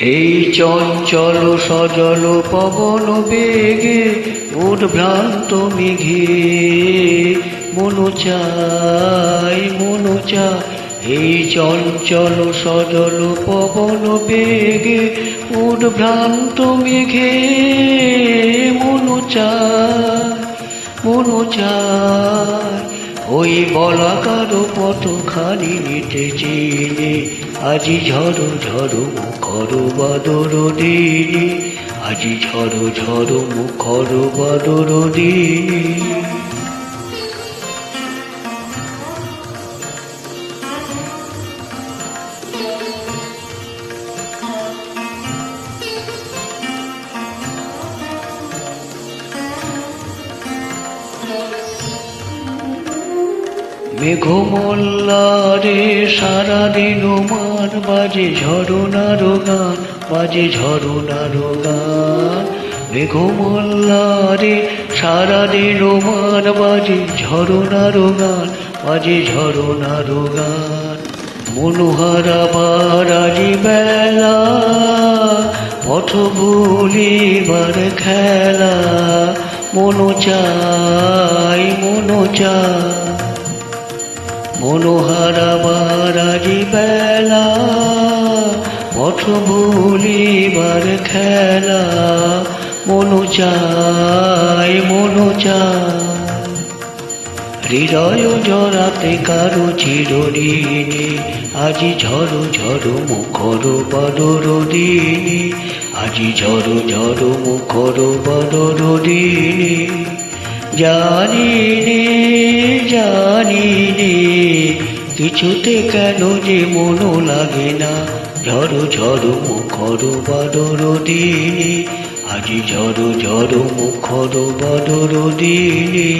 এই চঞ্চল সজল পবন বেগে মোর ভ্রান্ত মেঘে। মনু চাই, মনু এই চঞ্চল সজল পবন বেগে মোর ভ্রান্ত মেঘে। মনু চাই মনু চাই ওই বলাকার খালি নিতে চিনি, আজি ঝড়ো ঝড়ো মুখর বাদর দিনি, আজি ঝড়ো ঝড়ো মুখর বাদর দিনি। মেঘমল্লারে সারাদিন মান বাজে ঝরনার গান, বাজে ঝরনার গান। মেঘমল্লারে সারাদিন মান বাজে ঝরনার গান, বাজে ঝরনার গান। মনোহারা বারাজি বেলা পথ ভুলিবার খেলা। মনো চাই মনো চাই। মনোহারা বারাজি বেলা, পথ ভুলিবার খেলা। মনু চাই, মনু হৃদয় জড়াতে কারও চিরদিনে আজি ঝড় ঝড় মুখর বদর দিনে আজি ঝড় ঝড় মুখর বদর দিনে জানি নে জানি নে কিছুতে কেন যে মনো লাগে না। ঝড়ো ঝড়ো মুখর বদর দিনে, আজি ঝড়ো ঝড়ো মুখর বদর দিনে।